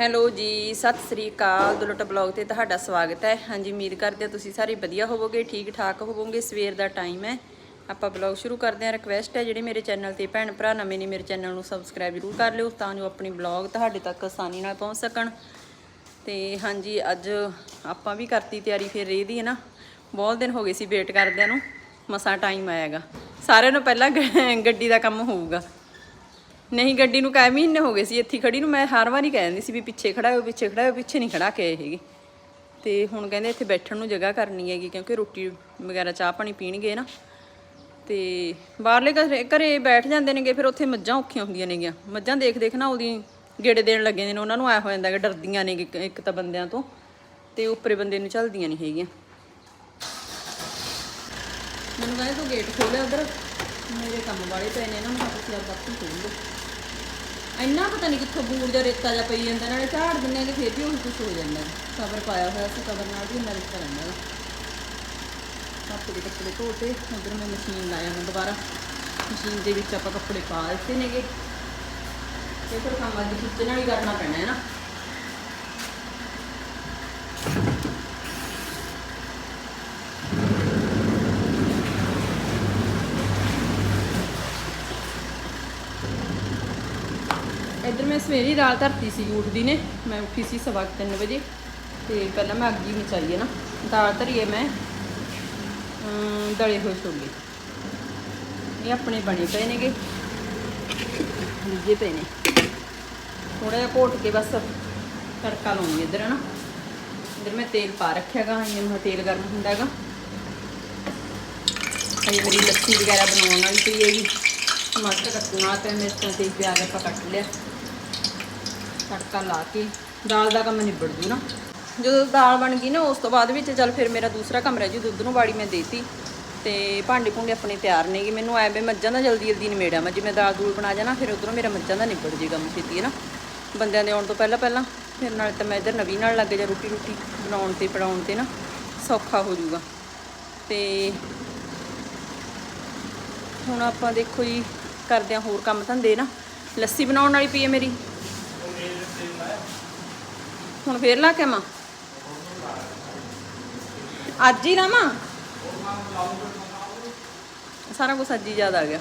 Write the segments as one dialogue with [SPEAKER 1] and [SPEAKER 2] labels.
[SPEAKER 1] Hello ਜੀ, ਸਤਿ ਸ੍ਰੀ ਅਕਾਲ Dulat blog ਤੇ ਤੁਹਾਡਾ ਸਵਾਗਤ ਹੈ। ਹਾਂਜੀ, ਉਮੀਦ ਕਰਦੇ ਹਾਂ ਤੁਸੀਂ ਸਾਰੇ ਵਧੀਆ ਹੋਵੋਗੇ ਠੀਕ ਠਾਕ ਹੋਵੋਗੇ, ਸਵੇਰ ਦਾ ਟਾਈਮ ਹੈ। ਆਪਾਂ ਬਲੌਗ ਸ਼ੁਰੂ ਕਰਦੇ ਹਾਂ। ਰਿਕਵੈਸਟ ਹੈ, ਜਿਹੜੇ ਮੇਰੇ ਚੈਨਲ ਤੇ ਭੈਣ ਭਰਾ ਨਵੇਂ ਨੇ, ਮੇਰੇ ਚੈਨਲ ਨੂੰ ਸਬਸਕ੍ਰਾਈਬ ਜ਼ਰੂਰ ਕਰ ਲਿਓ ਤਾਂ ਜੋ ਆਪਣੀ ਬਲੌਗ ਤੁਹਾਡੇ ਤੱਕ ਆਸਾਨੀ ਨਾਲ ਪਹੁੰਚ ਸਕਣ। ਤੇ ਹਾਂਜੀ, ਅੱਜ ਆਪਾਂ ਵੀ ਕਰਤੀ ਤਿਆਰੀ ਫਿਰ ਰੇ ਦੀ ਹੈ ਨਾ। ਬਹੁਤ ਦਿਨ ਹੋ ਗਏ ਸੀ ਵੇਟ ਕਰਦਿਆਂ ਨੂੰ, ਮਸਾਂ ਟਾਈਮ ਆਏਗਾ ਸਾਰਿਆਂ ਨੂੰ ਪਹਿਲਾਂ ਗ- ਗੱਡੀ ਦਾ ਕੰਮ ਹੋਊਗਾ। ਨਹੀਂ, ਗੱਡੀ ਨੂੰ ਕਾਇ ਮਹੀਨੇ ਹੋ ਗਏ ਸੀ, ਇੱਥੇ ਖੜੀ ਨੂੰ ਮੈਂ ਹਰ ਵਾਰੀ ਕਹਿ ਦਿੰਦੀ ਸੀ ਵੀ ਪਿੱਛੇ ਖੜਾ ਹੋ, ਪਿੱਛੇ ਖੜਾ ਹੋ, ਪਿੱਛੇ ਨਹੀਂ ਖੜਾ ਕੇ ਆਏ ਹੈਗੇ। ਤੇ ਹੁਣ ਕਹਿੰਦੇ ਇੱਥੇ ਬੈਠਣ ਨੂੰ ਜਗ੍ਹਾ ਕਰਨੀ ਹੈਗੀ, ਕਿਉਂਕਿ ਰੋਟੀ ਵਗੈਰਾ ਚਾਹ ਪਾਣੀ ਪੀਣਗੇ ਨਾ। ਤੇ ਬਾਹਰਲੇ ਘਰੇ ਘਰੇ ਬੈਠ ਜਾਂਦੇ ਨੇਗੇ, ਫਿਰ ਉੱਥੇ ਮੱਝਾਂ ਔਖੀਆਂ ਹੁੰਦੀਆਂ ਨੇਗੀਆਂ। ਮੱਝਾਂ ਦੇਖ ਦੇਖ ਨਾ ਉਹਦੀ ਗੇੜੇ ਦੇਣ ਲੱਗੇ ਨੇ, ਉਹਨਾਂ ਨੂੰ ਆਇਆ ਹੋ ਜਾਂਦਾ ਕਿ ਡਰਦੀਆਂ ਨੇ ਇੱਕ- ਇੱਕ ਤਾਂ ਬੰਦਿਆਂ ਤੋਂ, ਤੇ ਉੱਪਰੇ ਬੰਦੇ ਨੂੰ ਚੱਲਦੀਆਂ ਨਹੀਂ ਹੈਗੀਆਂ। ਮੈਨੂੰ ਕਹਿੰਦੇ ਤੂੰ ਗੇਟ ਖੋਲਿਆ ਉਧਰ। ਮੇਰੇ ਕੰਮ ਵਾਲੇ ਪਏ ਨੇ ਇਹਨਾਂ ਨੂੰ ਪਤਾ ਸੀ ਅੱਜ ਆਪੀ ਖੋਲੋ ਇੰਨਾ ਪਤਾ ਨਹੀਂ ਕਿੱਥੋਂ ਬੂਰ ਜਾਂ ਰੇਤਾ ਜਾਂ ਪਈ ਜਾਂਦਾ, ਨਾਲੇ ਝਾੜ ਦਿੰਦੇ ਨੇ ਫਿਰ ਵੀ ਉਹੀ ਕੁਝ ਹੋ ਜਾਂਦਾ। ਕਵਰ ਪਾਇਆ ਹੋਇਆ ਸੀ ਕਵਰ ਨਾਲ ਵੀ ਇੰਨਾ ਰਿਸ਼ਤਾ ਰਹਿੰਦਾ ਵਾ। ਦੇ ਕੱਪੜੇ ਧੋਤੇ, ਉਧਰ ਮੈਂ ਮਸ਼ੀਨ ਲਾਇਆ ਮੈਂ ਦੁਬਾਰਾ। ਮਸ਼ੀਨ ਦੇ ਵਿੱਚ ਆਪਾਂ ਕੱਪੜੇ ਪਾ ਦਿੱਤੇ ਨੇਗੇ। ਤੇ ਫਿਰ ਕੰਮ ਅੱਜ ਖਿੱਚਣ ਨਾਲ ਹੀ ਕਰਨਾ ਪੈਣਾ ਹੈ ਨਾ। ਸਵੇਰੇ ਹੀ ਦਾਲ ਧਰਤੀ ਸੀ ਉੱਠਦੀ ਨੇ, ਮੈਂ ਉੱਠੀ ਸੀ ਸਵਾ ਕੁ ਤਿੰਨ ਵਜੇ, ਤੇ ਪਹਿਲਾਂ ਮੈਂ ਅੱਗੀ ਹੀ ਮਚਾਈ ਹੈ ਨਾ, ਦਾਲ ਧਰੀਏ ਮੈਂ ਦਲੇ ਹੋਏ ਛੋਲੇ। ਇਹ ਆਪਣੇ ਬਣੇ ਪਏ ਨੇਗੇ ਲਿਜੇ ਪਏ ਨੇ। ਥੋੜਾ ਜਿਹਾ ਘੋਟ ਕੇ ਬਸ ਤੜਕਾ ਲਾਉਣੀ ਇੱਧਰ, ਹੈ ਨਾ। ਇੱਧਰ ਮੈਂ ਤੇਲ ਪਾ ਰੱਖਿਆਗਾ ਇਹ ਮੇਰਾ ਤੇਲ ਗਰਮ ਹੁੰਦਾ ਹੈਗਾ ਇਹ ਮੇਰੀ ਲੱਸੀ ਵਗੈਰਾ ਬਣਾਉਣ ਵਾਲੀ ਪਈ ਹੈਗੀ। ਟਮਾਟਰ ਕੱਟਣਾ ਤੇ ਮਿਰਚਾਂ ਤੇ ਪਿਆਜ਼ ਆਪਾਂ ਕੱਟ ਲਿਆ। ਤੜਕਾ ਲਾ ਕੇ ਦਾਲ ਦਾ ਕੰਮ ਨਿਬੜ ਜੂ ਨਾ। ਜਦੋਂ ਦਾਲ ਬਣ ਗਈ ਨਾ, ਉਸ ਤੋਂ ਬਾਅਦ ਵਿੱਚ ਚੱਲ ਫਿਰ ਮੇਰਾ ਦੂਸਰਾ ਕੰਮ ਰਹਿ ਜੂ, ਦੁੱਧ ਨੂੰ ਬਾੜੀ ਮੈਂ ਦੇਤੀ। ਤੇ ਭਾਂਡੇ ਭੁੰਡੇ ਆਪਣੇ ਤਿਆਰ ਨੇਗੇ। ਮੈਨੂੰ ਐਵੇਂ ਮੱਝਾਂ ਦਾ ਜਲਦੀ ਜਲਦੀ ਨਿਮੇੜਿਆ ਮੈਂ। ਜਿਵੇਂ ਦਾਲ ਦੂਲ ਬਣਾ ਜਾਣਾ ਫਿਰ ਉਧਰੋਂ ਮੇਰਾ ਮੱਝਾਂ ਦਾ ਨਿਬੜ ਜੇ ਕੰਮ ਕੀਤੀ ਹੈ ਨਾ। ਬੰਦਿਆਂ ਦੇ ਆਉਣ ਤੋਂ ਪਹਿਲਾਂ ਪਹਿਲਾਂ। ਫਿਰ ਨਾਲ ਤਾਂ ਮੈਂ ਇੱਧਰ ਨਵੀਂ ਨਾਲ ਲੱਗ ਜਾ ਰੋਟੀ ਰੋਟੀ ਬਣਾਉਣ ਤੇ, ਪੜਾਉਣ ਤੇ ਨਾ। ਸੌਖਾ ਹੋ ਜਾਊਗਾ। ਤੇ ਹੁਣ ਆਪਾਂ ਦੇਖੋ ਜੀ, ਕਰਦੇ ਹਾਂ ਹੋਰ ਕੰਮ ਧੰਦੇ ਨਾ। ਲੱਸੀ ਬਣਾਉਣ ਵਾਲੀ ਪਈ ਹੈ ਮੇਰੀ। ਹੁਣ ਫੇਰ ਲਾ ਕੇ ਆਵਾਂ। ਅੱਜ ਹੀ ਲਾਵਾਂ? ਸਾਰਾ ਕੁਝ ਅੱਜ ਹੀ ਯਾਦ ਆ ਗਿਆ।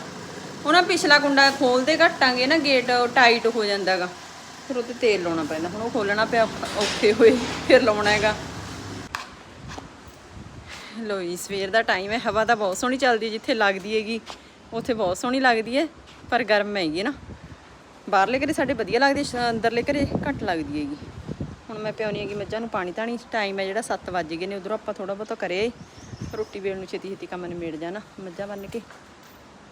[SPEAKER 1] ਹੁਣ ਆਹ ਪਿਛਲਾ ਕੁੰਡਾ ਖੋਲਦੇ ਘਟਾਂਗੇ ਨਾ ਗੇਟ ਟਾਈਟ ਹੋ ਜਾਂਦਾਗਾ। ਫਿਰ ਉੱਤੇ ਤੇਲ ਲਾਉਣਾ ਪੈਂਦਾ। ਹੁਣ ਉਹ ਖੋਲਣਾ ਪਿਆ, ਔਖਾ- ਔਖੇ ਹੋਏ, ਫਿਰ ਲਾਉਣਾ ਹੈਗਾ। ਲੋ ਜੀ, ਸਵੇਰ ਦਾ ਟਾਈਮ ਹੈ। ਹਵਾ ਤਾਂ ਬਹੁਤ ਸੋਹਣੀ ਚੱਲਦੀ ਜਿੱਥੇ ਲੱਗਦੀ ਹੈਗੀ, ਉੱਥੇ ਬਹੁਤ ਸੋਹਣੀ ਲੱਗਦੀ ਹੈ। ਪਰ ਗਰਮ ਹੈਗੀ ਨਾ। ਬਾਹਰਲੇ ਘਰੇ ਸਾਡੇ ਵਧੀਆ ਲੱਗਦੀ, ਅੰਦਰਲੇ ਘਰੇ ਘੱਟ ਲੱਗਦੀ ਹੈਗੀ। ਹੁਣ ਮੈਂ ਪਿਆਉਣੀ ਹੈਗੀ ਮੱਝਾਂ ਨੂੰ ਪਾਣੀ ਧਾਣੀ ਟਾਈਮ ਹੈ ਜਿਹੜਾ 7 ਵੱਜ ਗਏ ਨੇ, ਉਧਰੋਂ ਆਪਾਂ ਥੋੜਾ ਬਹੁਤਾ ਕਰੇ ਰੋਟੀ ਵੇਲ ਨੂੰ ਛੇਤੀ ਛੇਤੀ ਕੰਮ ਨਿਬੇੜ ਜਾਣਾ, ਮੱਝਾਂ ਬੰਨ ਕੇ।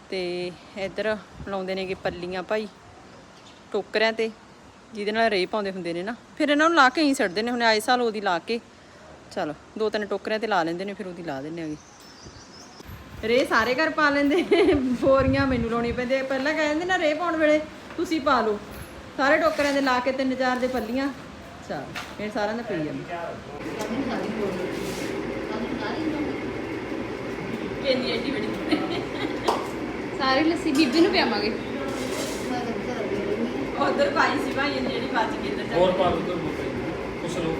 [SPEAKER 1] ਤੇ ਇੱਧਰ ਲਾਉਂਦੇ ਨੇਗੇ ਪੱਲੀਆਂ ਭਾਈ, ਟੋਕਰਿਆਂ ਤੇ, ਜਿਹਦੇ ਨਾਲ ਰੇਹ ਪਾਉਂਦੇ ਹੁੰਦੇ ਨੇ ਨਾ। ਫਿਰ ਇਹਨਾਂ ਨੂੰ ਲਾ ਕੇ ਹੀ ਛੱਡਦੇ ਨੇ, ਹੁਣ ਆਏ ਸਾਲ ਉਹਦੀ ਲਾ ਕੇ। ਚਲੋ, ਦੋ ਤਿੰਨ ਟੋਕਰਿਆਂ ਤੇ ਲਾ ਲੈਂਦੇ ਨੇ, ਫਿਰ ਉਹਦੀ ਲਾ ਦਿੰਦੇ ਹੈਗੇ। ਰੇ ਸਾਰੇ ਘਰ ਪਾ ਲੈਂਦੇ, ਬੋਰੀਆਂ ਮੈਨੂੰ ਲਾਉਣੀ ਪੈਂਦੀ ਹੈ। ਪਹਿਲਾਂ ਕਹਿੰਦੇ ਨਾ ਰੇ ਪਾਉਣ ਵੇਲੇ ਤੁਸੀਂ ਪਾ ਲਓ। ਸਾਰੇ ਟੋਕਰਿਆਂ ਦੇ ਲਾ ਕੇ ਤਿੰਨ ਚਾਰ ਦੇ ਪੱਲੀਆਂ। ਚਲ ਇਹ ਸਾਰਿਆਂ ਦਾ ਪਈ ਜਾਂਦਾ ਕਿੰਨੀ ਐਡੀ ਬੜੀ
[SPEAKER 2] ਸਾਰੀ ਲੱਸੀ ਬੀਬੀ ਨੂੰ ਪਿਆਵਾਂਗੇ।
[SPEAKER 1] ਉਧਰ ਪਾਈ ਸੀ ਭਾਈ ਇਹਨੇ ਜਿਹੜੀ ਬਚ ਗਈ ਇੱਧਰ
[SPEAKER 3] ਹੋਰ ਪਾ ਦੋ ਕੁਛ ਲੋ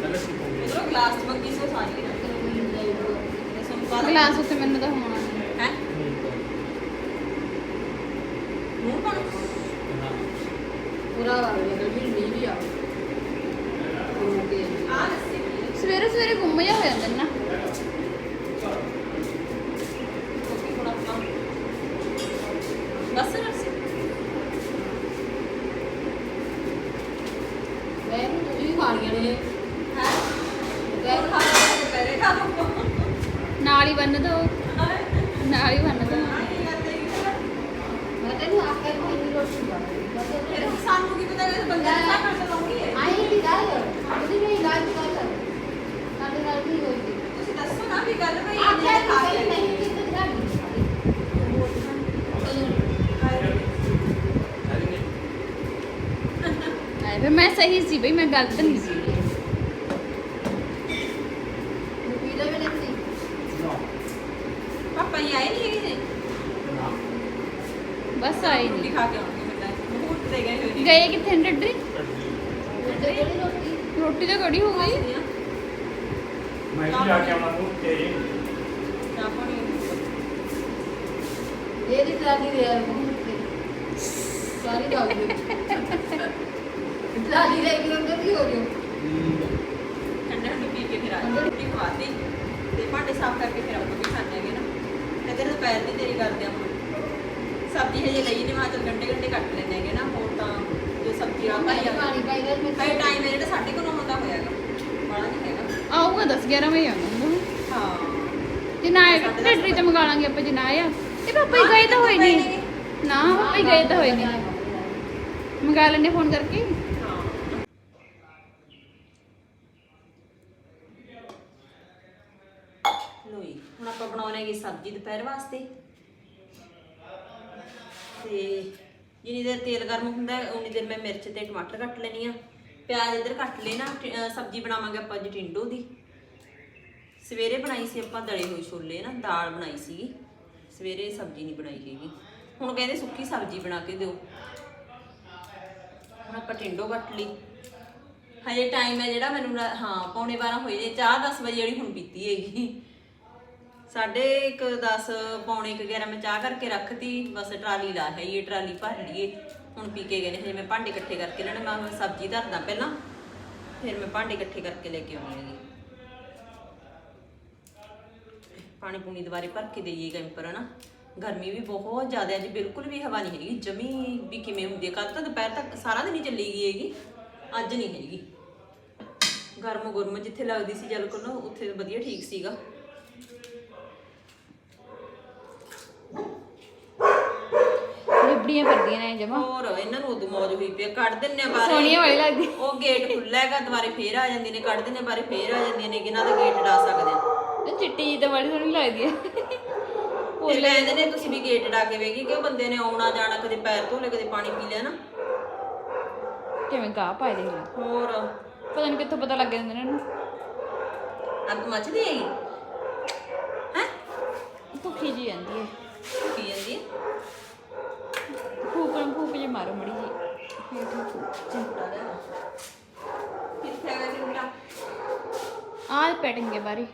[SPEAKER 3] ਪਹਿਲੇ ਸੀ
[SPEAKER 1] ਉਧਰੋਂ ਗਲਾਸ ਮੰਗੀ ਸੋ ਸਾਰੀ ਪਾ
[SPEAKER 2] ਗਲਾਸ ਉੱਤੇ ਮੈਨੂੰ ਤਾਂ ਹੋਣਾ
[SPEAKER 1] ਹੈ? ਮੂੰਹ ਪਾਣਾ
[SPEAKER 4] ਪੂਰਾ ਵਾਰ ਨਿਕਲ ਵੀ ਨਹੀਂ ਵੀ ਆ
[SPEAKER 1] ਪੀ।
[SPEAKER 2] ਸਵੇਰੇ ਸਵੇਰੇ ਗੁੰਮ ਜਾ ਹੋ ਜਾਂਦਾ ਨਾ
[SPEAKER 1] ਕੋਕੀ ਥੋੜਾ ਪਾ ਬਸ ਲੱਸੀ
[SPEAKER 4] ਮੈਂ ਤੁਸੀਂ ਵੀ ਖਾਣੀਆਂ ਨੇ
[SPEAKER 1] ਹੈ ਗੈਰ ਖਾ ਲੈ ਪਹਿਲੇ ਖਾ ਲਓ
[SPEAKER 2] ਨਾਲ ਹੀ ਬੰਨ ਦੋ ਨਾਲ ਹੀ ਬੰਨ ਦੋ
[SPEAKER 4] ਮੈਂ ਤੈਨੂੰ ਆਖਿਆ ਕੋਈ ਨਹੀਂ ਰੋਟੀ ਬਣਾ
[SPEAKER 1] ਫਿਰ ਸਾਨੂੰ ਕੀ ਪਤਾ ਇਹ ਬੰਦਾ ਨਾ ਕਰ ਲਾਉਂਗੀ
[SPEAKER 4] ਆਈ ਦੀ ਗੱਲ ਉਹਦੀ ਨਹੀਂ ਗੱਲ ਕਰ ਸਾਡੇ ਨਾਲ ਕੀ ਹੋਈ ਸੀ
[SPEAKER 1] ਤੁਸੀਂ ਦੱਸੋ ਨਾ ਵੀ ਗੱਲ ਭਈ
[SPEAKER 4] ਆਖਿਆ
[SPEAKER 1] ਇਹਨੇ ਖਾ
[SPEAKER 4] ਨਹੀਂ
[SPEAKER 1] ਕੇ
[SPEAKER 4] ਨਹੀਂ ਕਿਤੇ ਗੱਲ
[SPEAKER 2] ਐ ਫਿਰ ਮੈਂ ਸਹੀ ਸੀ ਬਈ ਮੈਂ ਗਲਤ ਨਹੀਂ ਸੀ
[SPEAKER 4] ਪੀ ਲੈ ਮੈਨੇ ਸੀ
[SPEAKER 1] ਪਾਪਾ ਹੀ ਆਏ ਨਹੀਂ ਹੈਗੇ ਜੀ
[SPEAKER 2] ਬਸ ਆਈ
[SPEAKER 1] ਰੋਟੀ
[SPEAKER 2] ਨਹੀਂ
[SPEAKER 1] ਖਾ ਕੇ ਆਉਣਗੇ ਫਿਰ ਤਾਂ ਬਹੁਤ ਤੇ ਗਏ ਹੋਏ ਨੇ
[SPEAKER 2] ਗਏ ਕਿੱਥੇ ਨੇ ਡੱਡਰੀ
[SPEAKER 3] ਕੱਢ ਦਿਓ।
[SPEAKER 4] ਕਿਹੜੀ ਰੋਟੀ
[SPEAKER 2] ਰੋਟੀ ਤਾਂ ਕੜੀ ਹੋ ਗਈ
[SPEAKER 3] ਮੈਂ ਵੀ ਜਾ ਕੇ ਆਉਣਾ ਤੂੰ ਤੇ
[SPEAKER 1] ਚਾਹ ਪਾਣੀ
[SPEAKER 4] ਇਹਦੀ ਟਰਾਲੀ ਦੇ ਆ ਸਾਰੀ ਦਾ ਹੋ ਟਰਾਲੀ ਦੇ ਕਿਲੋ ਕੀ ਹੋ ਗਿਆ
[SPEAKER 1] ਠੰਡੇ ਠੰਡੇ ਪੀ ਕੇ ਫਿਰ ਆ ਜਾਓ। ਰੋਟੀ ਖਵਾਤੀ। ਤੇ ਭਾਂਡੇ ਸਾਫ਼ ਕਰਕੇ ਫਿਰ ਆਪਾਂ ਵੀ ਖਾਣੇ ਹੈਗੇ ਨਾ। ਤੇ ਤੇਰੇ ਦੁਪਹਿਰ ਦੀ ਤੇਰੀ ਕਰਦੇ ਆਪਾਂ ਸਬਜ਼ੀ ਹਜੇ ਲਈ ਨਹੀਂ ਮਾਂ ਚਲ ਗੰਡੇ ਗੰਡੇ ਕੱਟ ਲੈਣੇ ਹੈਗੇ ਨਾ ਹੋਰ ਤਾਂ ਜੋ ਸਬਜ਼ੀ ਆ ਭਾਈ ਆ।
[SPEAKER 4] ਪਾਣੀ ਪਾਈਦਾ ਮੈਂ
[SPEAKER 1] ਕਈ ਟਾਈਮ ਹੈ ਜਿਹੜਾ ਸਾਡੇ ਕੋਲੋਂ ਹੁੰਦਾ ਹੋਇਆਗਾ ਬੜਾ ਨਹੀਂ ਹੈਗਾ।
[SPEAKER 2] ਆਊਗਾ 10 11 ਵਜੇ
[SPEAKER 1] ਹਾਂ।
[SPEAKER 2] ਨਾ ਤੇ ਮੰਗਾ ਲਾਂਗੇ ਆਪਾਂ ਜੇ ਨਾ ਆਇਆ। ਤੇ ਪਾਪਾ ਹੀ ਗਏ ਤਾਂ ਹੋਏ ਨਹੀਂ। ਨਾ ਪਾਪਾ ਹੀ ਗਏ ਤਾਂ ਹੋਏ ਨਹੀਂ। ਮੰਗਾ ਲੈਣੇ ਫੋਨ ਕਰਕੇ
[SPEAKER 1] ਹਾਂ ਲੋਈ ਹੁਣ ਆਪਾਂ ਸਬਜ਼ੀ ਦੁਪਹਿਰ ਵਾਸਤੇ। ਤੇ ਜਿੰਨੀ ਦੇਰ ਤੇਲ ਗਰਮ ਹੁੰਦਾ, ਉਨੀ ਦੇਰ ਮੈਂ ਮਿਰਚ ਤੇ ਟਮਾਟਰ ਕੱਟ ਲੈਣੀ ਆ ਪਿਆਜ਼ ਇੱਧਰ ਕੱਟ ਲੈਣਾ ਸਬਜ਼ੀ ਬਣਾਵਾਂਗੇ ਆਪਾਂ ਅੱਜ ਟਿੰਡੋ ਦੀ। ਸਵੇਰੇ ਬਣਾਈ ਸੀ ਆਪਾਂ ਦਲੇ ਹੋਏ ਛੋਲੇ ਨਾ, ਦਾਲ ਬਣਾਈ ਸੀ ਸਵੇਰੇ ਸਬਜ਼ੀ ਨਹੀਂ ਬਣਾਈ ਹੈਗੀ। ਹੁਣ ਕਹਿੰਦੇ ਸੁੱਕੀ ਸਬਜ਼ੀ ਬਣਾ ਕੇ ਦਿਓ। ਹੁਣ ਆਪਾਂ ਟਿੰਡੋ ਕੱਟ ਲਈ। ਹਜੇ ਟਾਈਮ ਹੈ ਜਿਹੜਾ ਮੈਨੂੰ ਹਾਂ, ਪੌਣੇ 12 ਹੋਏ ਨੇ, ਚਾਹ 10 ਵਜੇ ਜਿਹੜੀ ਹੁਣ ਪੀਤੀ ਹੈਗੀ। ਸਾਢੇ ਇੱਕ 10 ਪੌਣੇ 11 ਮੈਂ ਚਾਹ ਕਰਕੇ ਰੱਖਤੀ, ਬਸ ਟਰਾਲੀ ਲਾ ਹੈ ਇਹ ਟਰਾਲੀ ਭਰ ਲਈਏ। ਹੁਣ ਪੀ ਕੇ ਗਏ ਨੇ, ਹਜੇ ਮੈਂ ਭਾਂਡੇ ਇਕੱਠੇ ਕਰਕੇ ਲੈਣੇ, ਮੈਂ ਮੈਂ ਸਬਜ਼ੀ ਧਰਦਾ ਪਹਿਲਾਂ, ਫਿਰ ਮੈਂ ਭਾਂਡੇ ਇਕੱਠੇ ਕਰਕੇ ਲੈ ਕੇ ਆਉਣੀ ਪਾਣੀ ਪੂਣੀ ਦੁਬਾਰੇ ਭਰ ਕੇ ਦੇਈਏ ਕੈਂਪਰ, ਹਨਾ। ਗਰਮੀ ਵੀ ਬਹੁਤ ਜ਼ਿਆਦਾ ਹੈ ਜੀ ਬਿਲਕੁਲ ਵੀ ਹਵਾ ਨਹੀਂ ਹੈਗੀ। ਜਮੀ ਵੀ ਕਿਵੇਂ ਹੁੰਦੀ ਹੈ ਕੱਲ ਤਾਂ ਦੁਪਹਿਰ ਤੱਕ ਸਾਰਾ ਦਿਨ ਹੀ ਚੱਲੀ ਗਈ ਹੈਗੀ, ਅੱਜ ਨਹੀਂ ਹੈਗੀ। ਗਰਮ ਗੁਰਮ ਜਿੱਥੇ ਲੱਗਦੀ ਸੀ ਜਲ ਕੋਲ, ਉੱਥੇ ਵਧੀਆ ਠੀਕ ਸੀਗਾ।
[SPEAKER 2] ਲਿਬੜੀਆਂ ਕਰਦੀਆਂ ਨੇ ਜਮਾ।
[SPEAKER 1] ਹੋਰ ਇਹਨਾਂ ਨੂੰ ਉਦੋਂ ਮੌਜ ਹੋਈ ਪਈ ਆ, ਕੱਢ ਦਿੰਨੇ ਆ ਬਾਰੇ
[SPEAKER 2] ਸੋਹਣੀਆਂ ਵਾਲੀ ਲੱਗਦੀ।
[SPEAKER 1] ਉਹ ਗੇਟ ਖੁੱਲ੍ਹਾ ਹੈਗਾ ਦੁਬਾਰੇ ਫੇਰ ਆ ਜਾਂਦੀਆਂ ਨੇ ਕੱਢ ਦਿੰਨੇ ਬਾਰੇ ਫੇਰ ਆ ਜਾਂਦੀਆਂ ਨੇ ਕਿਨਾਂ ਦਾ ਗੇਟ ਡਾ ਸਕਦੇ ਆ।
[SPEAKER 2] ਇਹ ਚਿੱਟੀ ਜਿਹੀ ਤਾਂ ਬੜੀ ਸੋਹਣੀ ਲੱਗਦੀ ਹੈ
[SPEAKER 1] ਉਹ ਕਹਿੰਦੇ ਨੇ ਤੁਸੀਂ ਵੀ ਗੇਟ ਡਾ ਕੇ ਵੇਖੀ ਕਿ ਉਹ ਬੰਦੇ ਨੇ ਆਉਣਾ ਜਾਣਾ ਕਦੇ ਪੈਰ ਧੋ ਲਿਆ ਕਦੇ ਪਾਣੀ ਪੀ ਲਿਆ ਨਾ।
[SPEAKER 2] ਕਿਵੇਂ ਗਾਹ ਪਾਏ ਦੇਖ ਲੈ।
[SPEAKER 1] ਹੋਰ?
[SPEAKER 2] ਪਤਾ ਨਹੀਂ ਕਿੱਥੋਂ ਪਤਾ ਲੱਗ ਜਾਂਦਾ ਇਹਨਾਂ ਨੂੰ।
[SPEAKER 1] ਅੱਗ ਮੱਚਦੀ ਹੈਗੀ? ਹੈ?
[SPEAKER 2] ਭੁੱਖੀ ਜੀ ਜਾਂਦੀ ਹੈ।
[SPEAKER 1] ਕੀ ਜਾਂਦੀ ਹੈ?
[SPEAKER 2] ਫੂਕ ਫੂਕ ਜੇ ਮਾਰੋ ਮੜੀ ਜੀ ਫੇਰ ਠੀਕ
[SPEAKER 1] ਚਿੰਤਾ ਲੈ ਕਿੱਥੇ ਹੈਗਾ ਚਿੰਤਾ
[SPEAKER 2] ਆਹ ਪੈਟਿੰਗ ਕੇ ਬਾਰੇ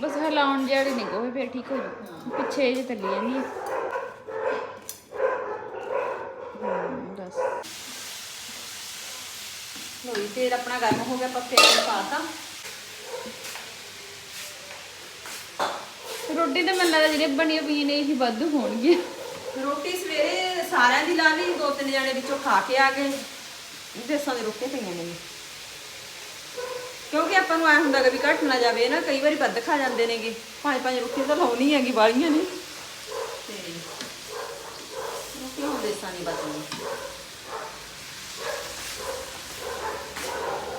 [SPEAKER 2] ਬਸ ਹਲਾਉਣ ਜਿਹੜੀ ਨਹੀਂ ਕੋਈ ਫੇਰ ਠੀਕ ਹੋ ਜੂ ਪਿੱਛੇ ਜੇ ਚੱਲੀ ਜਾਂਦੀ ਹੈ
[SPEAKER 1] ਲੋਈ ਤੇਲ ਆਪਣਾ ਗਰਮ ਹੋ ਗਿਆ, ਆਪਾਂ ਤੇਲ ਪਾਤਾ
[SPEAKER 2] ਰੋਟੀ ਤਾਂ ਮੈਨੂੰ ਲੱਗਦਾ ਜਿਹੜੇ ਬਣੀਆਂ ਪਈਆਂ ਨੇ ਇਹੀ ਵਾਧੂ ਹੋਣਗੀਆਂ।
[SPEAKER 1] ਰੋਟੀ ਸਵੇਰੇ ਸਾਰਿਆਂ ਦੀ ਲਾ ਲਈ ਦੋ ਤਿੰਨ ਜਣੇ ਵਿੱਚੋਂ ਖਾ ਕੇ ਆ ਗਏ। ਦੇਸਾਂ ਦੇ ਰੋਟੀਆਂ ਪਈਆਂ ਨੇ। ਕਿਉਂਕਿ ਆਪਾਂ ਨੂੰ ਐ ਹੁੰਦਾ ਕਿ ਵੀ ਘਟ ਨਾ ਜਾਵੇ ਨਾ ਕਈ ਵਾਰੀ ਵੱਧ ਖਾ ਜਾਂਦੇ ਨੇਗੇ। ਪੰਜ ਪੰਜ ਰੋਟੀਆਂ ਤਾਂ ਲਾਉਣੀ ਹੈਗੀ ਵਾਲੀਆਂ ਨੇ। ਤੇ ਰੋਟੀਆਂ ਹੁਣ ਦੇਸਾਂ ਨਹੀਂ ਬਚਣੀਆਂ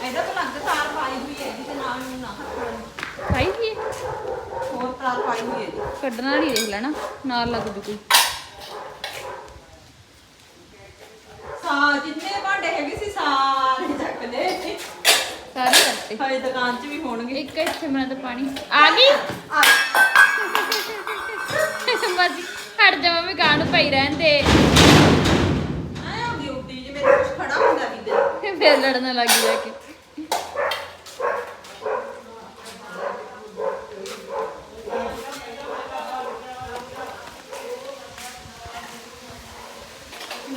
[SPEAKER 1] ਇਹਦਾ ਤਾਂ ਲੱਗ ਤਾਰ ਪਾਈ ਹੋਈ ਹੈ ਜਿਹਦੇ ਨਾਲ ਨੂੰ ਨਾ ਹੱਥ ਪਾਈ ਹੋਈ ਹੈ?
[SPEAKER 2] ਕੱਢਣਾ ਨਹੀਂ ਦੇਖ ਲੈਣਾ ਨਾਲ ਲੱਗ ਜੂ ਕੋਈ।
[SPEAKER 1] ਸਾ ਜਿੰਨੇ ਭਾਂਡੇ ਹੈਗੇ ਸੀ ਸਾਰੇ ਚੱਕ ਲਏ।
[SPEAKER 2] ਸਾਰੇ ਕੱਟੇ।
[SPEAKER 1] ਹਜੇ ਦੁਕਾਨ 'ਚ ਵੀ ਹੋਣਗੇ।
[SPEAKER 2] ਇੱਕ ਇੱਥੇ ਮਨਾ ਤਾਂ ਪਾਣੀ। ਆ ਗਈ?
[SPEAKER 1] ਆ
[SPEAKER 2] ਬਸ ਹਟ ਜਾਵਾਂ ਮੈਂ ਗਾਣ ਪਈ ਰਹਿੰਦੇ
[SPEAKER 1] ਆਇਆ ਹੁੰਦੀ ਉੱਤੀ ਜਿਵੇਂ ਕੁਝ ਖੜਾ ਹੁੰਦਾ ਕਿਤੇ।
[SPEAKER 2] ਫੇਰ ਲੜਨ ਲੱਗ ਜਾ ਕੇ।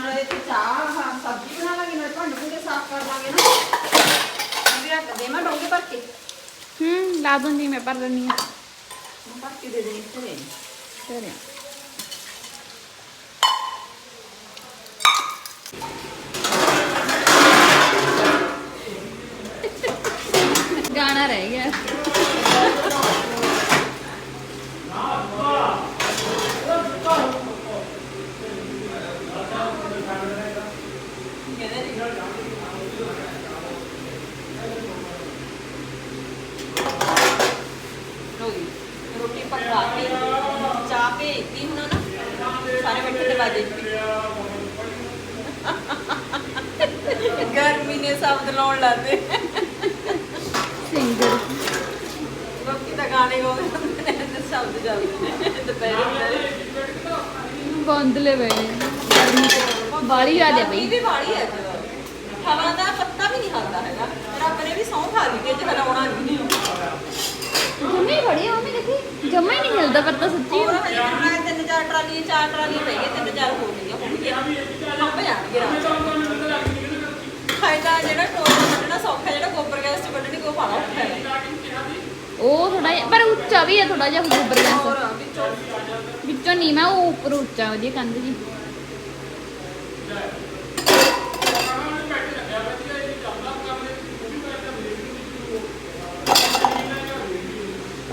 [SPEAKER 1] ਨਾਲੇ ਇੱਥੇ ਚਾਹ ਹਾਂ ਸਬਜ਼ੀ ਬਣਾ ਲਾਂਗੇ ਨਾਲੇ ਭਾਂਡੇ ਭੁੰਡੇ ਸਾਫ਼ ਕਰ ਲਾਂਗੇ ਨਾ। ਵੀ ਰੱਖ ਦੇ ਮੈਂ ਡੋਂਗੇ ਭਰ ਕੇ।
[SPEAKER 2] ਹੂੰ ਲਾ ਦੂੰਗੀ ਮੈਂ ਪਰ ਦਿੰਦੀ ਹਾਂ।
[SPEAKER 1] ਮੈਂ ਭਰ ਕੇ ਦੇ ਦੇਣੀ ਘਰੇ
[SPEAKER 2] ਚਲੇ ਗਾਣਾ ਰਹਿ ਗਿਆ
[SPEAKER 1] ਕਹਿੰਦੇ ਨਹੀਂ ਲੋਈ ਰੋਟੀ ਪਕਾ ਕੇ ਚਾਹ ਭੇਜਤੀ ਹੁਣ ਨਾ ਸਾਰੇ ਬੈਠੇ ਤੇ ਬਾਜੇ ਗਰਮੀ ਨੇ ਸ਼ਬਦ ਲਾਉਣ ਲੱਗੇ
[SPEAKER 2] ਸਿੰਗਰ
[SPEAKER 1] ਲੋਕੀ ਤਾਂ ਗਾਣੇ ਗਾਉਂਦੇ ਨੇ ਤੇ ਸ਼ਬਦ ਚੱਲਦੇ ਨੇ ਦੁਪਹਿਰੇ ਦੁਪਹਿਰੇ
[SPEAKER 2] ਬੰਦ ਲੈ ਬਏ
[SPEAKER 1] ਗਰਮੀ ਤੇ
[SPEAKER 2] ਬਾਲੀ ਆ ਜਾ ਬਈ।
[SPEAKER 1] ਵੀ ਵਾਲੀ ਹੈ। ਹਵਾ ਦਾ ਪੱਤਾ ਵੀ ਨਹੀਂ ਹਲਦਾ ਹੈਗਾ। ਰੱਬ ਨੇ ਵੀ ਸੌਂ ਖਾ ਲਈ ਕਿ ਅੱਜ ਹਲਾਉਣਾ ਨਹੀਂ।
[SPEAKER 2] ਜੰਮੇ ਫੜੀ ਆ ਮੰਮੀ ਦੇਖੀ ਜੰਮੇ ਨਹੀਂ ਹਿਲਦਾ ਪੱਤਾ ਸੱਚੀ।
[SPEAKER 1] ਹੋਰ ਹਜੇ ਤਿੰਨ ਚਾਰ ਟਰਾਲੀਆਂ ਚਾਰ ਟਰਾਲੀਆਂ ਪਈ ਗਏ ਤਿੰਨ ਚਾਰ ਹੋ ਗਈਆਂ ਹੋਣਗੀਆਂ ਕੰਬ ਜਾਣਗੇ ਰਾਤ ਫਾਇਦਾ ਜਿਹੜਾ ਟੋਲ ਕੱਢਣਾ ਸੌਖਾ ਜਿਹੜਾ ਗੋਬਰ ਗੈਸ ਚ ਕੱਢਣੀ ਕੋ ਪਾਣਾ ਔਖਾ ਹੈ।
[SPEAKER 2] ਉਹ ਥੋੜਾ ਜਿਹਾ ਪਰ ਉੱਚਾ ਵੀ ਹੈ ਥੋੜਾ ਜਿਹਾ ਉੱਪਰ
[SPEAKER 1] ਹੋਰ
[SPEAKER 2] ਗਿਆ
[SPEAKER 1] ਵਿੱਚੋਂ।
[SPEAKER 2] ਵਿੱਚੋਂ ਨਹੀਂ ਮੈਂ ਉਹ ਉੱਪਰ ਉੱਚਾ ਉਹਦੀ ਕੰਧ ਜੀ।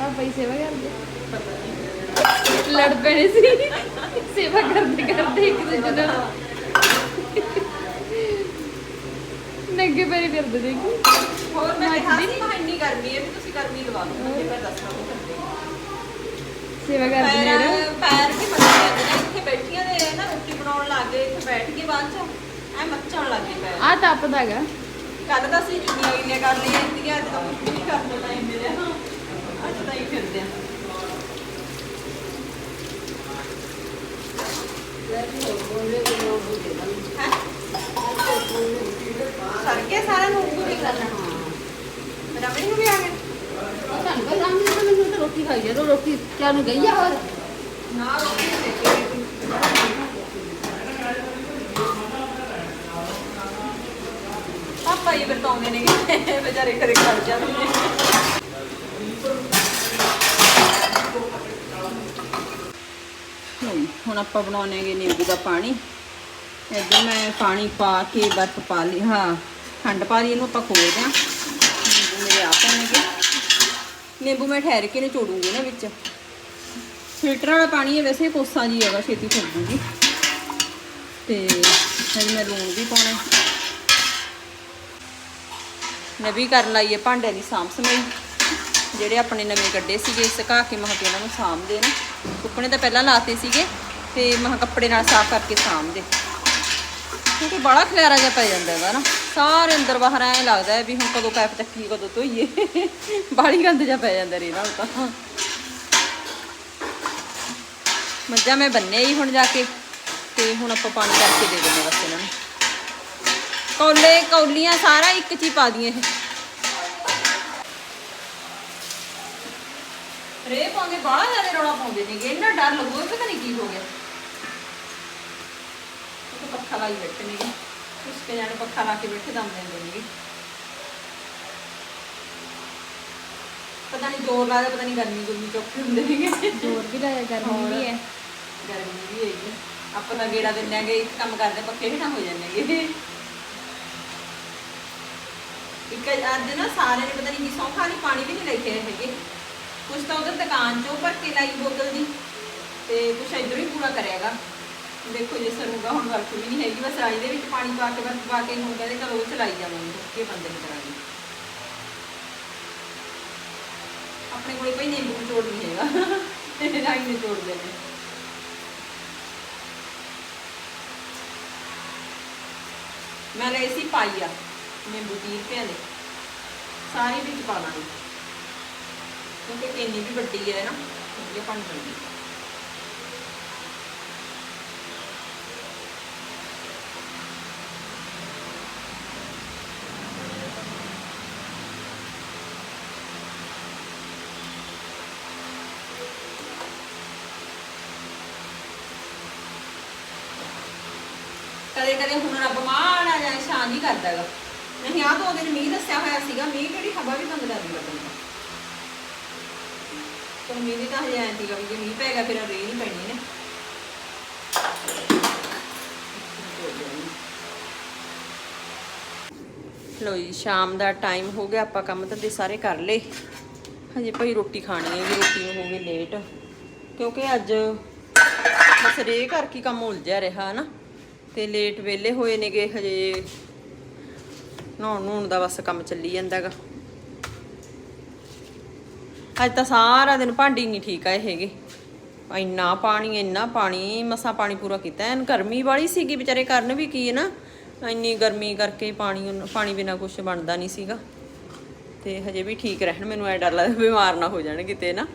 [SPEAKER 2] ਆ ਭਾਈ ਸੇਵਾ ਕਰਦੇ। ਲੜ ਪੈਣੇ ਸੀ। ਸੇਵਾ ਕਰਦੇ ਕਰਦੇ ਇੱਕ ਦੂਜੇ ਨਾਲ। ਨੰਗੇ ਪੈਰੀ ਫਿਰਦੇ ਦੇਖੀ
[SPEAKER 1] ਹੋਰ ਮੈਂ ਕਿਹਾ ਸੀ ਮੈਂ ਇੰਨੀ ਗਰਮੀ ਹੈ ਵੀ ਤੁਸੀਂ ਗਰਮੀ ਲਵਾ ਲਓ ਮੈਂ ਫਿਰ ਦੱਸਣਾ ਉਹ ਕਰਦੇ
[SPEAKER 2] ਸੇਵਾ ਕਰਦੇ ਨੇ
[SPEAKER 1] ਪੈਰ। ਪੈਰ ਵੀ ਮੱਛੀ ਜਾਂਦੇ ਨੇ। ਇੱਥੇ ਬੈਠੀਆਂ ਦੇ ਨਾ ਰੋਟੀ ਬਣਾਉਣ ਲੱਗ ਗਏ ਇੱਥੇ ਬੈਠ ਕੇ ਬਾਅਦ ਚ। ਐ ਮੱਚਣ ਲੱਗ ਗਏ ਪੈਰ।
[SPEAKER 2] ਆ ਤਪਦਾ ਹੈਗਾ।
[SPEAKER 1] ਕੱਲ ਤਾਂ ਅਸੀਂ ਚੁੰਨੀਆਂ ਗਿੱਲੀਆਂ ਕਰ ਲਈਆਂ ਸੀਗੀਆਂ ਅੱਜ ਤਾਂ ਕੁਝ ਨਹੀਂ ਕਰਨ ਦਾ ਟਾਈਮ ਮਿਲਿਆ ਅੱਜ ਤਾਂ ਹੀ ਫਿਰਦੇ ਆ ਹੈਂ? ਸਰ ਕੇ ਸਾਰਿਆਂ ਨੂੰ ਉੱਪਰ ਹੀ ਕਰਨਾ ਮੇਰਾ ਮੈਨੂੰ ਵੀ ਆ ਗਿਆ
[SPEAKER 4] ਤੁਹਾਨੂੰ ਕੋਈ ਕੰਮ ਨਹੀਂ ਮੈਨੂੰ ਤਾਂ ਰੋਟੀ ਖਾਈ ਜਾ ਰੋਟੀ ਕਿਆ ਨੂੰ ਗਈ ਆ ਹੋਰ?
[SPEAKER 1] ਨਾ ਰੋਟੀ ਨਹੀਂ ਦੇਖੀ ਪਾਪਾ ਹੀ ਵਰਤਾਉਂਦੇ ਨੇ ਵਿਚਾਰੇ ਘਰੇ ਖੜ ਜਾਂਦੇ ਨੇ। ਲਓ ਜੀ, ਹੁਣ ਆਪਾਂ ਬਣਾਉਣੇਗੇ ਨਿੰਬੂ ਦਾ ਪਾਣੀ। ਇੱਧਰ ਮੈਂ ਪਾਣੀ ਪਾ ਕੇ ਬਰਫ ਪਾ ਲਈ ਹਾਂ। ਖੰਡ ਪਾ ਲਈ ਇਹਨੂੰ ਆਪਾਂ ਖੋਲਦੇ ਹਾਂ ਨਿੰਬੂ ਮੇਰੇ ਆ ਪੈਣਗੇ ਨਿੰਬੂ ਮੈਂ ਠਹਿਰ ਕੇ ਨਿਚੋੜੂੰਗੀ ਨਾ ਵਿੱਚ। ਫਿਲਟਰ ਵਾਲਾ ਪਾਣੀ ਹੈ ਵੈਸੇ ਕੋਸਾ ਜੀ ਹੈਗਾ, ਛੇਤੀ ਸੁੱਕ ਜੂਗੀ ਤੇ ਫਿਰ ਮੈਂ ਲੂਣ ਵੀ ਪਾਉਣਾ। ਮੈਂ ਵੀ ਕਰਨ ਲਾਈਏ ਭਾਂਡਿਆਂ ਦੀ ਸਾਂਭ ਸਮਾਈ। ਜਿਹੜੇ ਆਪਣੇ ਨਵੇਂ ਕੱਢੇ ਸੀਗੇ, ਸੁਕਾ ਕੇ ਮਹਾਂ ਕਿ ਉਹਨਾਂ ਨੂੰ ਸਾਂਭਦੇ ਨਾ। ਕੁੱਪਣੇ ਤਾਂ ਪਹਿਲਾਂ ਲਾਤੇ ਸੀਗੇ, ਤੇ ਮਹਾਂ ਕੱਪੜੇ ਨਾਲ ਸਾਫ਼ ਕਰਕੇ ਸਾਂਭਦੇ ਕਿਉਂਕਿ ਬੜਾ ਖਿਲਾਰਾ ਜਿਹਾ ਪੈ ਜਾਂਦਾ ਹੈਗਾ ਨਾ। ਸਾਰੇ ਅੰਦਰ ਬਾਹਰ ਐਂ ਲੱਗਦਾ ਹੈ ਵੀ ਹੁਣ ਕਦੋਂ ਪੈਪ ਚੱਕੀ, ਕਦੋਂ ਧੋਈਏ। ਬਾਲੀ ਗੰਦ ਜਿਹਾ ਪੈ ਜਾਂਦਾ ਰੇ ਨਾਲ ਤਾਂ। ਮੱਝਾਂ ਮੈਂ ਬੰਨੇ ਹੀ ਹੁਣ ਜਾ ਕੇ, ਤੇ ਹੁਣ ਆਪਾਂ ਪਾਣੀ ਕਰਕੇ ਦੇ ਦਿੰਦੇ ਬਸ ਇਹਨਾਂ ਨੂੰ। ਕੌਲੇ, ਕੌਲੀਆਂ ਸਾਰਾ ਇੱਕ ਚ ਹੀ ਪਾ ਦਈਏ ਇਹ। ਰੇ ਪਾਉਂਦੇ, ਬਾਹਲਾ ਜ਼ਿਆਦਾ ਰੌਲਾ ਪਾਉਂਦੇ ਨੇਗੇ। ਇੰਨਾ ਡਰ ਲੱਗੂਗਾ ਪਤਾ ਨਹੀਂ ਕੀ ਹੋ ਗਿਆ। ਤਾਂ ਪੱਖਾ ਲਾਈ ਬੈਠੇ ਨੇਗੇ। ਉਸ ਕੇ ਜਾਣੇ ਪੱਖਾ ਲਾ ਕੇ ਬੈਠੇ ਦਮ ਲੈਂਦੇ ਨੇਗੇ। ਪਤਾ ਨਹੀਂ ਜ਼ੋਰ ਲਾਦਾ ਪਤਾ ਨਹੀਂ ਗਰਮੀ ਗੁਰਮੀ ਚੌਕੇ ਹੁੰਦੇ ਨੇਗੇ।
[SPEAKER 2] ਜ਼ੋਰ ਵੀ ਲਾਇਆ ਗਰਮੀ ਵੀ ਹੈ।
[SPEAKER 1] ਗਰਮੀ ਵੀ ਹੈਗੀ ਆਪਾਂ ਤਾਂ ਗੇੜਾ ਦਿੰਦੇ ਆਂਗੇ ਇੱਕ ਕੰਮ ਕਰਦੇ ਪੱਕੇ ਹੇਠਾਂ ਹੋ ਜਾਂਦੇਗੇ ਇੱਕ ਅੱਜ ਨਾ ਸਾਰੇ ਨੇ ਪਤਾ ਨਹੀਂ ਕੀ ਸੌਖਾ ਨਹੀਂ ਪਾਣੀ ਵੀ ਨਹੀਂ ਲੈ ਕੇ ਹੈਗੇ। ਕੁਛ ਤਾਂ ਉਧਰ ਦੁਕਾਨ ਚੋਂ ਭਰ ਕੇ ਲਾਈ ਬੋਤਲ ਦੀ ਤੇ ਕੁਛ ਇੱਧਰ ਹੀ ਪੂਰਾ ਕਰਿਆਗਾ ਦੇਖੋ ਜੇ ਸਰੂਗਾ ਹੁਣ ਵਰਕ ਵੀ ਨਹੀਂ ਹੈਗੀ, ਬਸ ਰਾਜ ਦੇ ਵਿੱਚ ਪਾਣੀ ਪਾ ਕੇ, ਬਸ ਪਾ ਕੇ ਹੁਣ ਕਹਿੰਦੇ ਚਲੋ ਉਹ ਚਲਾਈ ਜਾਵਾਂਗੇ ਕਿ ਬੰਦੇ ਨੂੰ ਕਰਾਂਗੇ ਆਪਣੇ ਕੋਲੇ ਕੋਈ ਨਿੰਬੂ ਨਿਚੋੜ ਨਹੀਂ ਹੈਗਾ। ਰਾਈ ਨਿਚੋੜਦੇ ਨੇ। ਮੈਂ ਲਈ ਸੀ ਪਾਈਆ, ਨਿੰਬੂ 30 ਰੁਪਏ ਦੇ। ਸਾਰੀ ਵਿੱਚ ਪਾ ਦਾਂਗੇ ਕਿਉਂਕਿ ਇੰਨੀ ਵੀ ਵੱਡੀ ਹੈ ਨਾ, ਵਧੀਆ ਬਣ ਜਾਂਦੀ ਹੈ। ਕਦੇ ਕਦੇ ਹੁਣ ਰੱਬ ਮਾੜਾ ਜਾਂ ਸ਼ਾਨ ਨਹੀਂ ਕਰਦਾਗਾ ਨਹੀਂ ਆ ਦੋ ਦਿਨ ਮੀਂਹ ਦੱਸਿਆ ਹੋਇਆ ਸੀਗਾ। ਮੀਂਹ ਕਿਹੜੀ ਹਵਾ ਵੀ ਬੰਦ ਕਰ ਦਿੰਦਾ ਬੰਦਾ ਪਰ ਮੀਂਹ ਦੀ ਤਾਂ ਹਜੇ ਐਂ ਸੀਗਾ ਵੀ ਜੇ ਮੀਂਹ ਪੈਗਾ ਫਿਰ ਰੇ ਨਹੀਂ ਪੈਣੀ ਨੇ ਲੋ ਜੀ, ਸ਼ਾਮ ਦਾ ਟਾਈਮ ਹੋ ਗਿਆ। ਆਪਾਂ ਕੰਮ ਤਾਂ ਸਾਰੇ ਕਰ ਲਏ। ਹਜੇ ਭਾਈ ਰੋਟੀ ਖਾਣੀ ਹੈ ਜੀ, ਰੋਟੀ ਨੂੰ ਹੋ ਗਈ ਲੇਟ। ਕਿਉਂਕਿ ਅੱਜ ਬਸ ਰੇ ਕਰਕੇ ਕੰਮ ਉਲਝਿਆ ਰਿਹਾ ਨਾ ਤੇ ਲੇਟ ਵੇਲੇ ਹੋਏ ਨੇਗੇ ਹਜੇ। ਨਹਾਉਣ ਨੂਣ ਦਾ ਬਸ ਕੰਮ ਚੱਲੀ ਜਾਂਦਾਗਾ। ਅੱਜ ਤਾਂ ਸਾਰਾ ਦਿਨ ਭਾਂਡੀ ਨਹੀਂ ਠੀਕ ਆਏ ਹੈਗੇ। ਇੰਨਾ ਪਾਣੀ ਇੰਨਾ ਪਾਣੀ, ਮਸਾ ਪਾਣੀ ਪੂਰਾ ਕੀਤਾ। ਐਨ ਗਰਮੀ ਵਾਲੀ ਸੀਗੀ ਵਿਚਾਰੇ, ਕਰਨ ਵੀ ਕੀ ਹੈ ਨਾ? ਇੰਨੀ ਗਰਮੀ ਕਰਕੇ ਪਾਣੀ ਪਾਣੀ ਬਿਨਾ ਕੁਝ ਬਣਦਾ ਨਹੀਂ ਸੀਗਾ। ਤੇ ਹਜੇ ਵੀ ਠੀਕ ਰਹਿਣ, ਮੈਨੂੰ ਐ ਡਰ ਲੱਗਦਾ ਬਿਮਾਰ ਨਾ ਹੋ ਜਾਣ ਕਿਤੇ ਨਾ।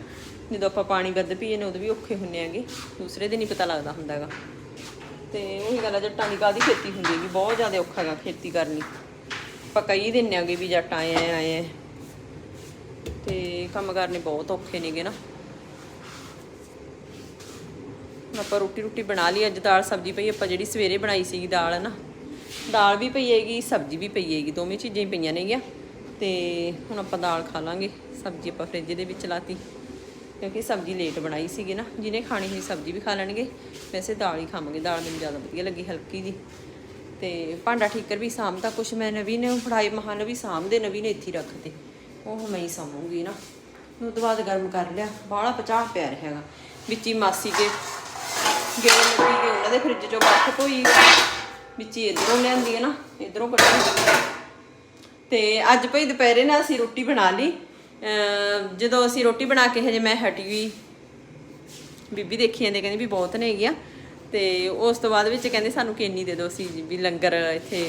[SPEAKER 1] ਜਦੋਂ ਆਪਾਂ ਪਾਣੀ ਵੱਧ ਪੀਏ ਨੇ, ਉਦੋਂ ਵੀ ਔਖੇ ਹੁੰਨੇ ਆਂਗੇ। ਦੂਸਰੇ ਦਿਨ ਹੀ ਪਤਾ ਲੱਗਦਾ ਹੁੰਦਾਗਾ। ਤੇ ਉਹੀ ਗੱਲ ਆ, ਜੱਟਾਂ ਦੀ ਕਾਦੀ ਖੇਤੀ ਹੁੰਦੀ ਹੈਗੀ? ਬਹੁਤ ਜ਼ਿਆਦਾ ਔਖਾ ਹੈਗਾ ਖੇਤੀ ਕਰਨੀ। ਆਪਾਂ ਕਹੀ ਦਿੰਨੇ ਆਗੇ ਵੀ ਜੱਟ ਆਏ ਆ ਆਏ ਆ। ਤੇ ਕੰਮ ਕਰਨੇ ਬਹੁਤ ਔਖੇ ਨੇਗੇ ਨਾ। ਆਪਾਂ ਰੋਟੀ ਰੋਟੀ ਬਣਾ ਲਈ, ਅੱਜ ਦਾਲ ਸਬਜ਼ੀ ਪਈ, ਆਪਾਂ ਜਿਹੜੀ ਸਵੇਰੇ ਬਣਾਈ ਸੀਗੀ ਦਾਲ ਨਾ? ਦਾਲ ਵੀ ਪਈ ਹੈਗੀ, ਸਬਜ਼ੀ ਵੀ ਪਈ ਹੈਗੀ, ਦੋਵੇਂ ਚੀਜ਼ਾਂ ਹੀ ਪਈਆਂ ਨੇਗੀਆਂ। ਤੇ ਹੁਣ ਆਪਾਂ ਦਾਲ ਖਾ ਲਾਂਗੇ, ਸਬਜ਼ੀ ਆਪਾਂ ਫ੍ਰਿਜ ਦੇ ਵਿੱਚ ਲਾਤੀ। ਕਿਉਂਕਿ ਸਬਜ਼ੀ ਲੇਟ ਬਣਾਈ ਸੀਗੀ ਨਾ, ਜਿਹਨੇ ਖਾਣੀ ਹੋਈ ਸਬਜ਼ੀ ਵੀ ਖਾ ਲੈਣਗੇ। ਵੈਸੇ ਦਾਲ ਹੀ ਖਾਵਾਂਗੇ, ਦਾਲ ਮੈਨੂੰ ਜ਼ਿਆਦਾ ਵਧੀਆ ਲੱਗੀ ਹਲਕੀ ਜੀ। ਤੇ ਭਾਂਡਾ ਠੀਕਰ ਵੀ ਸਾਂਭਤਾ ਕੁਛ, ਮੈਂ ਨਵੀਂ ਨੇ ਫੜਾਈ ਮਹਾਨ ਵੀ ਸਾਂਭਦੇ, ਨਵੀਂ ਨੇ ਇੱਥੇ ਹੀ ਰੱਖਤੇ ਉਹ ਮੈਂ ਹੀ ਸਾਂਭੂਗੀ ਨਾ। ਉਹ ਤੋਂ ਬਾਅਦ ਗਰਮ ਕਰ ਲਿਆ, ਬਾਹਲਾ ਪਚਾਹ ਪਿਆ ਰਿਹਾ ਹੈਗਾ। ਵਿੱਚ ਹੀ ਮਾਸੀ ਕੇ ਗੇੜ ਲੱਗੀ ਗਏ, ਉਹਨਾਂ ਦੇ ਫ੍ਰਿਜ ਚੋਂ ਬਰਫ਼ ਧੋਈ। ਵਿੱਚ ਹੀ ਇਧਰੋਂ ਲਿਆਂਦੀ ਹੈ ਨਾ, ਇਧਰੋਂ ਕੱਢੀ। ਤੇ ਅੱਜ ਭਈ ਦੁਪਹਿਰੇ ਨਾ ਅਸੀਂ ਰੋਟੀ ਬਣਾ ਲਈ। ਜਦੋਂ ਅਸੀਂ ਰੋਟੀ ਬਣਾ ਕੇ ਹਜੇ ਮੈਂ ਹਟੀ ਵੀ ਬੀਬੀ ਦੇਖੀ ਜਾਂਦੇ, ਕਹਿੰਦੀ ਵੀ ਬਹੁਤ ਨੇ ਹੈਗੀਆਂ। ਤੇ ਉਸ ਤੋਂ ਬਾਅਦ ਵਿੱਚ ਕਹਿੰਦੇ ਸਾਨੂੰ ਕੇਨੀ ਦੇ ਦਿਓ ਅਸੀਂ ਵੀ ਲੰਗਰ ਇੱਥੇ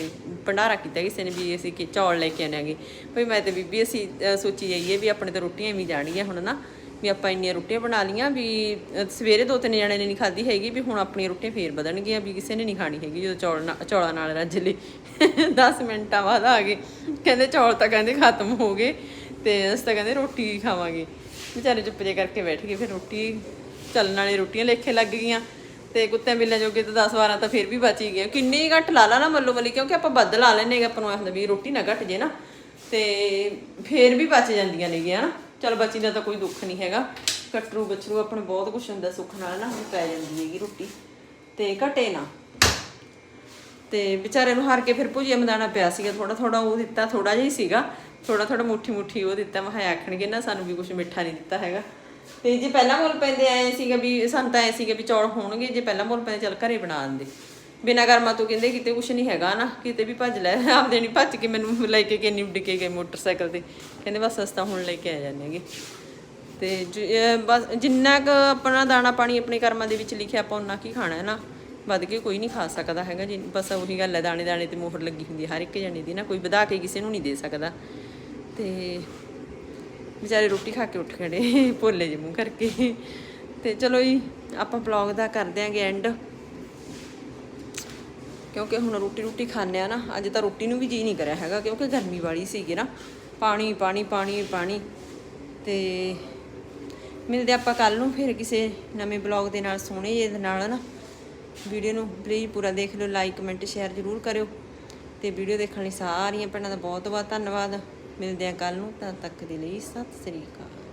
[SPEAKER 1] ਭੰਡਾਰਾ ਕੀਤਾ ਕਿਸੇ ਨੇ ਵੀ ਅਸੀਂ ਕਿ ਚੌਲ ਲੈ ਕੇ ਆਣਾਂਗੇ ਭਈ ਮੈਂ ਤੇ ਬੀਬੀ ਅਸੀਂ ਸੋਚੀ ਜਾਈਏ ਵੀ ਆਪਣੇ ਤਾਂ ਰੋਟੀਆਂ ਐਵੇਂ ਜਾਣਗੀਆਂ ਹੁਣ ਨਾ, ਵੀ ਆਪਾਂ ਇੰਨੀਆਂ ਰੋਟੀਆਂ ਬਣਾ ਲੀਆਂ ਵੀ ਸਵੇਰੇ ਦੋ ਤਿੰਨ ਜਣੇ ਨੇ ਨਹੀਂ ਖਾਧੀ ਹੈਗੀ ਵੀ ਹੁਣ ਆਪਣੀਆਂ ਰੋਟੀਆਂ ਫੇਰ ਵਧਣਗੀਆਂ ਵੀ ਕਿਸੇ ਨੇ ਨਹੀਂ ਖਾਣੀ ਹੈਗੀ ਜਦੋਂ ਚੌਲ ਨਾਲ ਚੌਲਾਂ ਨਾਲ ਰੱਜ ਲਈ 10 ਮਿੰਟਾਂ ਬਾਅਦ ਆ ਗਏ। ਕਹਿੰਦੇ ਚੌਲ ਤਾਂ ਕਹਿੰਦੇ ਖਤਮ ਹੋ ਗਏ। ਤੇ ਅਸੀਂ ਤਾਂ ਕਹਿੰਦੇ ਰੋਟੀ ਖਾਵਾਂਗੇ। ਵਿਚਾਰੇ ਚੁੱਪ ਜੇ ਕਰਕੇ ਬੈਠ ਗਏ, ਫਿਰ ਰੋਟੀ ਚੱਲਣ ਵਾਲੀ ਰੋਟੀਆਂ ਲੇਖੇ ਲੱਗ ਗਈਆਂ। ਤੇ ਕੁੱਤਿਆਂ ਬਿੱਲਿਆਂ ਜੋਗੇ ਤਾਂ 10 12 ਤਾਂ ਫਿਰ ਵੀ ਬਚ ਹੀ ਗਏ ਕਿੰਨੀ ਹੀ ਘੱਟ ਲਾ ਲਾ ਨਾ ਮੱਲੋ ਮੱਲੀ, ਕਿਉਂਕਿ ਆਪਾਂ ਬੱਦ ਲਾ ਲੈਨੇ ਆਪਾਂ ਨੂੰ ਐਂ ਵੀ ਰੋਟੀ ਨਾ ਘਟ ਜੇ ਨਾ। ਤੇ ਫਿਰ ਵੀ ਬਚ ਜਾਂਦੀਆਂ ਨੇਗੀਆਂ ਨਾ ਚਲ ਬਚੀ ਦਾ ਤਾਂ ਕੋਈ ਦੁੱਖ ਨਹੀਂ ਹੈਗਾ। ਕਟਰੂ ਬਚਰੂ ਆਪਣੇ ਬਹੁਤ ਕੁਛ ਹੁੰਦਾ, ਸੁੱਖ ਨਾਲ ਨਾ ਵੀ ਪੈ ਜਾਂਦੀ ਹੈਗੀ ਰੋਟੀ। ਤੇ ਘਟੇ ਨਾ। ਤੇ ਵਿਚਾਰੇ ਨੂੰ ਹਾਰ ਕੇ ਫਿਰ ਭੁਜੀਆ ਮਦਾਨਾ ਪਿਆ ਸੀਗਾ ਥੋੜਾ ਥੋੜਾ ਉਹ ਦਿੱਤਾ ਥੋੜਾ ਜਿਹਾ ਹੀ ਸੀਗਾ। ਥੋੜਾ ਥੋੜਾ ਮੁੱਠੀ ਮੁੱਠੀ ਉਹ ਦਿੱਤਾ, ਮੈਂ ਕਿਹਾ ਆਖਣਗੇ ਨਾ ਸਾਨੂੰ ਵੀ ਕੁਝ ਮਿੱਠਾ ਨਹੀਂ ਦਿੱਤਾ ਹੈਗਾ। ਤੇ ਜੇ ਪਹਿਲਾਂ ਮੁੱਲ ਪੈਂਦੇ ਆਏ ਸੀਗਾ ਵੀ, ਸਾਨੂੰ ਤਾਂ ਐ ਸੀਗਾ ਵੀ ਚੌਲ ਹੋਣਗੇ, ਜੇ ਪਹਿਲਾਂ ਮੁੱਲ ਪੈਂਦੇ ਚੱਲ ਘਰੇ ਬਣਾ ਦਿੰਦੇ। ਬਿਨਾਂ ਕਰਮਾ ਤੋਂ ਕਹਿੰਦੇ ਕਿਤੇ ਕੁਝ ਨਹੀਂ ਹੈਗਾ ਨਾ, ਕਿਤੇ ਵੀ ਭੱਜ ਲੈ, ਆਪਦੇ ਨਹੀਂ ਭੱਜ ਕੇ ਮੈਨੂੰ ਲੈ ਕੇ ਕਿੰਨੀ ਉੱਡ ਕੇ ਗਏ ਮੋਟਰਸਾਈਕਲ ਤੇ। ਕਹਿੰਦੇ ਬਸ ਸਸਤਾ ਹੁਣ ਲੈ ਕੇ ਆ ਜਾਂਦੇ ਹੈਗੇ। ਤੇ ਬਸ ਜਿੰਨਾ ਕੁ ਆਪਣਾ ਦਾਣਾ ਪਾਣੀ ਆਪਣੇ ਕਰਮਾਂ ਦੇ ਵਿੱਚ ਲਿਖਿਆ ਆਪਾਂ ਉਹਨਾਂ ਕੀ ਖਾਣਾ ਹੈ ਨਾ। ਵੱਧ ਕੇ ਕੋਈ ਨਹੀਂ ਖਾ ਸਕਦਾ ਹੈਗਾ ਜੀ। ਬਸ ਉਹੀ ਗੱਲ ਹੈ, ਦਾਣੇ ਦਾਣੇ ਤੇ ਮੋਹਰ ਲੱਗੀ ਹੁੰਦੀ ਹਰ ਇੱਕ ਜਣੇ ਦੀ ਨਾ, ਕੋਈ ਵਧਾ ਕੇ ਕਿਸੇ ਨੂੰ ਨਹੀਂ ਦੇ ਸਕਦਾ। ਤੇ ਵਿਚਾਰੇ ਰੋਟੀ ਖਾ ਕੇ ਉੱਠ ਖੜੇ, ਭੋਲੇ ਜਿਹੇ ਮੂੰਹ ਕਰਕੇ। ਤੇ ਚਲੋ ਜੀ, ਆਪਾਂ ਵਲੌਗ ਦਾ ਕਰ ਦਿਆਂਗੇ ਐਂਡ ਕਿਉਂਕਿ ਹੁਣ ਰੋਟੀ ਰੋਟੀ ਖਾਂਦੇ ਆ ਨਾ, ਅੱਜ ਤਾਂ ਰੋਟੀ ਨੂੰ ਵੀ ਜੀ ਨਹੀਂ ਕਰਿਆ ਹੈਗਾ, ਕਿਉਂਕਿ ਗਰਮੀ ਵਾਲੀ ਸੀਗੀ ਨਾ। ਪਾਣੀ ਪਾਣੀ ਪਾਣੀ ਪਾਣੀ। ਤੇ ਮਿਲਦੇ ਆਪਾਂ ਕੱਲ ਨੂੰ, ਫਿਰ ਕਿਸੇ ਨਵੇਂ ਬਲੌਗ ਦੇ ਨਾਲ, ਸੋਹਣੇ ਜਿਹੇ ਦੇ ਨਾਲ ਨਾ। ਵੀਡੀਓ ਨੂੰ ਪਲੀਜ਼ ਪੂਰਾ ਦੇਖ ਲਿਓ ਲਾਈਕ ਕਮੈਂਟ ਸ਼ੇਅਰ ਜ਼ਰੂਰ ਕਰਿਓ। ਤੇ ਵੀਡੀਓ ਦੇਖਣ ਲਈ ਸਾਰੀਆਂ ਭੈਣਾਂ ਦਾ ਬਹੁਤ ਬਹੁਤ ਧੰਨਵਾਦ। ਮਿਲਦੇ ਆ ਕੱਲ ਨੂੰ, ਤਦ ਤੱਕ ਦੇ ਲਈ ਸਤਿ ਸ੍ਰੀ ਅਕਾਲ।